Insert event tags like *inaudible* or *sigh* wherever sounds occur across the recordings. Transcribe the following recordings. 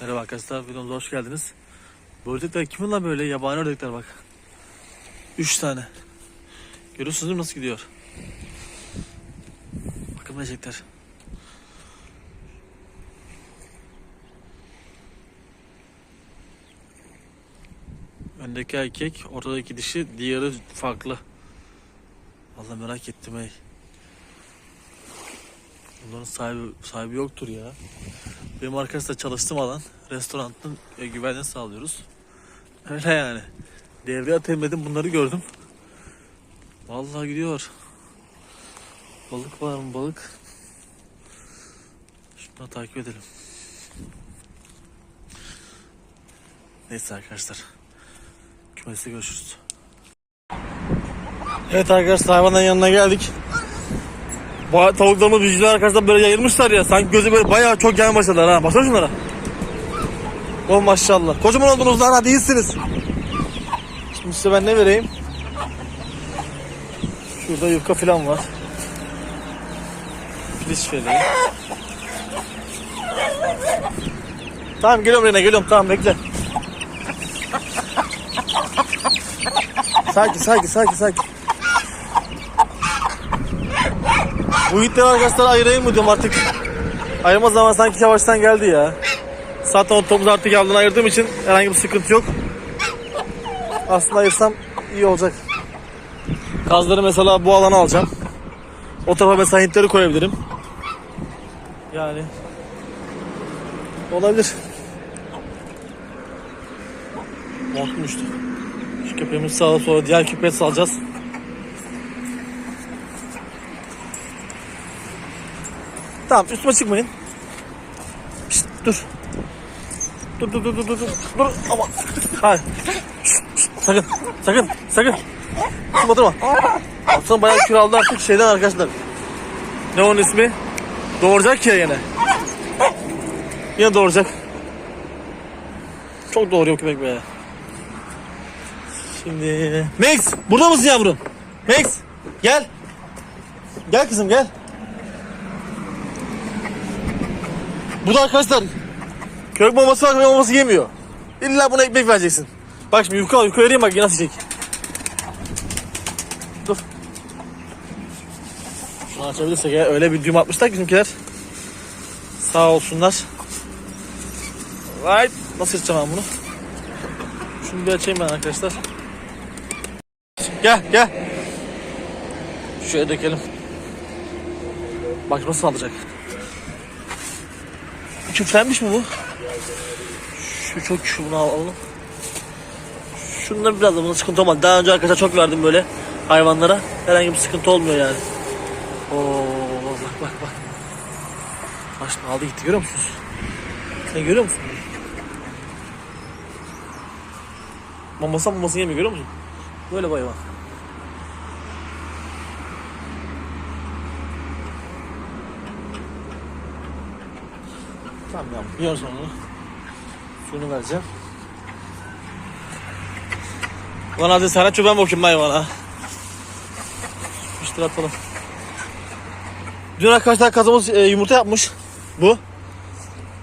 Merhaba arkadaşlar, videomuza hoş geldiniz. Bu ördekler kimin lan böyle? Yabani ördekler bak. 3 tane. Görüyorsunuz değil mi nasıl gidiyor? Bakın böcekler. Öndeki erkek, ortadaki dişi, diğeri farklı. Vallahi merak ettim ey. Bunların sahibi, sahibi yoktur ya. Benim arkadaşlar çalıştığım alan restoranın e, güvenliğini sağlıyoruz. Öyle yani. Devreye atayım dedim bunları gördüm. Vallahi gidiyor. Balık var mı balık? Şunu takip edelim. Neyse arkadaşlar. Kümeste görüşürüz. Evet arkadaşlar hayvanların yanına geldik. Tavuklarımız büyücüler arkadaşlar böyle yayılmışlar ya. Sanki gözü böyle bayağı çok gelmeye başladılar ha. Baksana şunlara. Oh maşallah. Kocaman oldunuz lan hadi iyisiniz. Şimdi size ben ne vereyim? Şurada yufka falan var. Piliç vereyim. Tamam geliyorum Rene geliyorum tamam bekle. Sakin sakin sakin sakin. Bu itleri arkadaşlar ayırayım mı diyorum artık. Ayırma zaman sanki yavaştan geldi ya. Zaten otomuz artık yavrudan ayırdığım için herhangi bir sıkıntı yok. Aslında ayırsam iyi olacak. Kazları mesela bu alana alacağım. O tarafa mesela hintleri koyabilirim. Yani olabilir. Montum düştü. Şu köpeğimizi sağa sonra diğer köpeği salacağız. Tamam üstüme çıkmayın. Şşt, dur. Dur dur dur dur dur dur. Ama. Hayır. Şşt, şşt, sakın. Sakın. Sakın. Dur batırma. Aslan bayağı kilo aldı artık şeyden arkadaşlar. Ne onun ismi? Doğuracak ya yine. Yine doğuracak. Çok doğuruyor köpek be. Şimdi Max burada mısın yavrum? Max gel. Gel kızım gel. Bu da arkadaşlar kök maması var kök maması yemiyor. İlla buna ekmek vereceksin. Bak şimdi yufka yufka vereyim bak nasıl yiyecek. Dur. Şunu açabilirsek ya öyle bir düğüm atmışlar ki bizimkiler. Sağ olsunlar. Right. Nasıl açacağım ben bunu? Şunu bir açayım ben arkadaşlar. Gel gel. Şöyle dökelim. Bak nasıl alacak. Küflenmiş mi bu? Şu çok şunu alalım. Şundan biraz da buna sıkıntı olmadı. Daha önce arkadaşlar çok verdim böyle hayvanlara. Herhangi bir sıkıntı olmuyor yani. Oo bak bak bak. Şimdi aldı gitti görüyor musunuz? Sen görüyor musun? Maması maması yemiyor görüyor musun? Böyle bir hayvan. Tamam ya. Yiyoruz onu. Suyunu vereceğim. Lan hadi sana çöpen bakayım ben hayvana. İşte atalım. Dün arkadaşlar kazımız e, yumurta yapmış. Bu.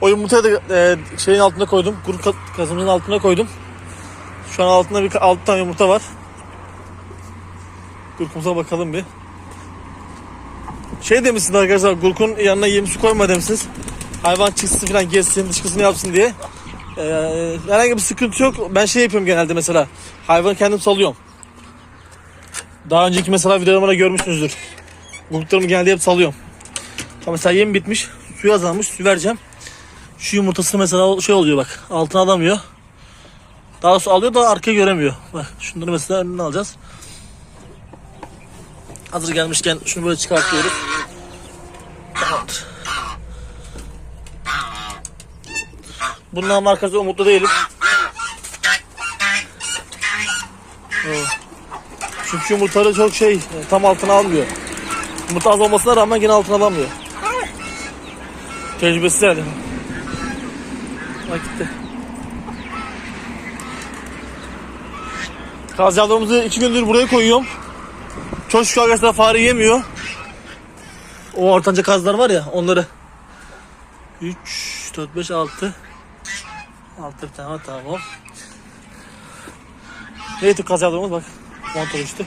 O yumurtayı da e, şeyin altına koydum. Kuru ka- kazımızın altına koydum. Şu an altında bir altı tane yumurta var. Gurkumuza bakalım bir. Şey demişsiniz arkadaşlar gurkun yanına yem su koyma demişsiniz. Hayvan çıksın falan gezsin dışkısını yapsın diye. Ee, herhangi bir sıkıntı yok. Ben şey yapıyorum genelde mesela. Hayvanı kendim salıyorum. Daha önceki mesela videolarımda görmüşsünüzdür. Gurklarımı genelde hep salıyorum. Ama mesela yem bitmiş. Suyu azalmış. Su vereceğim. Şu yumurtasını mesela şey oluyor bak. Altına alamıyor. Daha doğrusu alıyor da arkaya göremiyor. Bak şunları mesela önüne alacağız. Hazır gelmişken şunu böyle çıkartıyoruz. Bundan markası umutlu değilim. Çünkü yumurtaları çok şey tam altına almıyor. Yumurta az olmasına rağmen yine altına alamıyor. Tecrübesiz yani. Bak gitti. Kaz yavrularımızı iki gündür buraya koyuyorum. Çok şükür arkadaşlar fare yemiyor. O ortanca kazlar var ya onları. 3, 4, 5, 6. Altta bir tane var tamam. Neydi kazadığımız bak. Motor işte.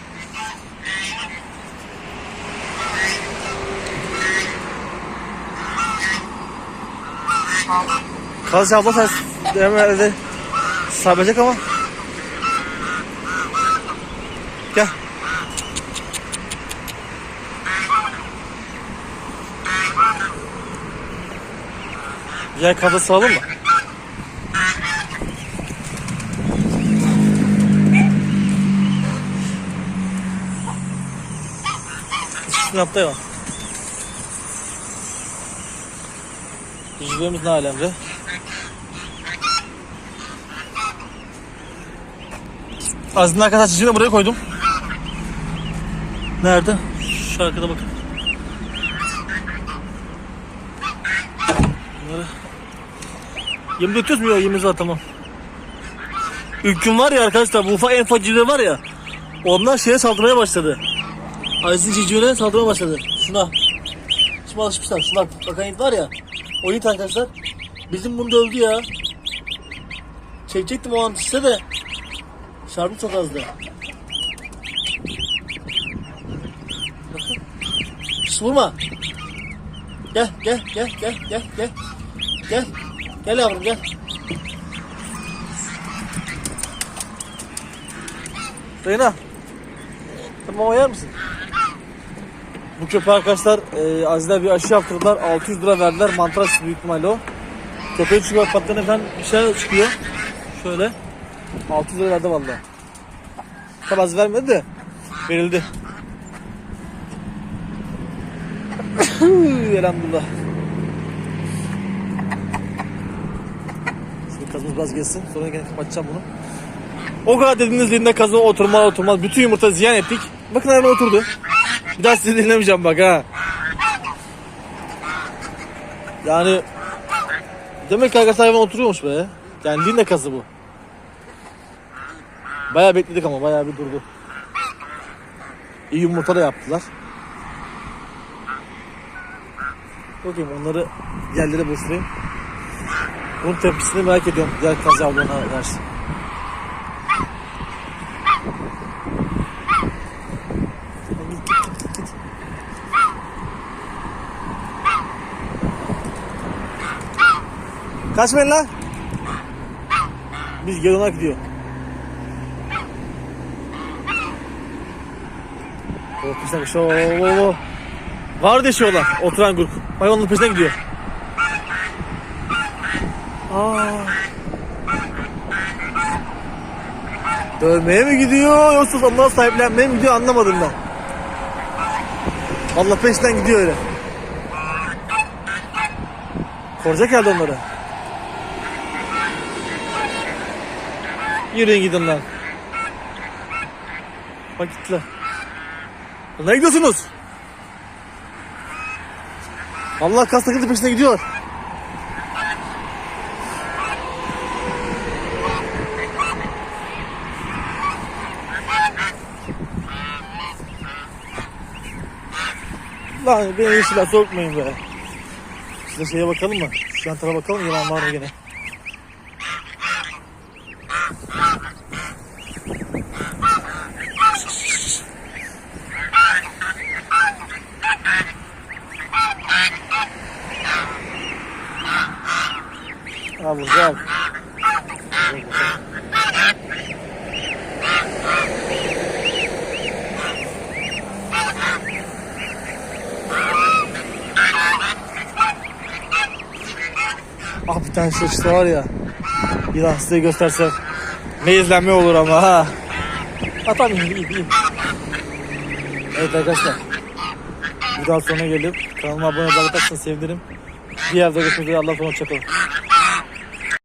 Kaz abla sen herhalde sabrecek ama. Gel. Yer kazı sağlam mı? Yaptı ya. Yüzüğümüz ne alemde? Aslında arkadaşlar çiçeğini buraya koydum. Nerede? Şu arkada bakın. Bunları... Yem döküyoruz mu? Yok yemimiz var tamam. Ülküm var ya arkadaşlar bu ufak en ufak var ya. Onlar şeye saldırmaya başladı. Aysin civcivine saldırmaya başladı. Şuna. Şimdi alışmışlar. Şuna bak. Bakan it var ya. O it arkadaşlar. Bizim bunu da öldü ya. Çekecektim o an size de. Şarjım çok azdı. Bakın. Şş, vurma. Gel gel gel gel gel gel. Gel. Gel yavrum gel. Reyna. Tamam yer misin? Bu köpeği arkadaşlar e, Aziz'ler bir aşı yaptırdılar. 600 lira verdiler. Mantar aşısı büyük ihtimalle o. Köpeğin çıkıyor patlarına falan bir şey çıkıyor. Şöyle. 600 lira verdi valla. Tabi Aziz vermedi de verildi. *coughs* Elhamdülillah. Şimdi kazımız biraz geçsin. Sonra gene kapatacağım bunu. O kadar dediğiniz yerinde kazma oturma oturmaz. Bütün yumurta ziyan ettik. Bakın hayvan oturdu. Bir daha sizi dinlemeyeceğim bak ha. Yani demek ki arkadaşlar hayvan oturuyormuş be. Yani linne kazı bu. Bayağı bekledik ama bayağı bir durdu. İyi yumurta da yaptılar. Bakayım onları yerlere buluşturayım. Bunun tepkisini merak ediyorum diğer kazı avlarına karşı. Kaçmayın lan. Biz geri ona gidiyor. O peşinden koşuyor. Var deşiyorlar oturan grup. Hayvanın peşinden gidiyor. Aa. Dövmeye mi gidiyor yoksa onlara sahiplenmeye mi gidiyor anlamadım ben. Vallahi peşinden gidiyor öyle. Koruyacak herhalde onları. Yürüyün gidin lan. Bak gittiler. Nereye gidiyorsunuz? Allah kas takıldı peşine gidiyor. Lan beni yeşile sokmayın be. Size şeye bakalım mı? Şu yan tarafa bakalım yılan var mı gene? Ha abi. Ah bir tane şey var ya. Yılan size göstersem. Meyizlenme olur ama ha. Atam iyi iyi. Evet arkadaşlar. Daha sonra gelip kanalıma abone olmayı sevinirim. Diğer videoda görüşmek üzere. Allah'a emanet olun.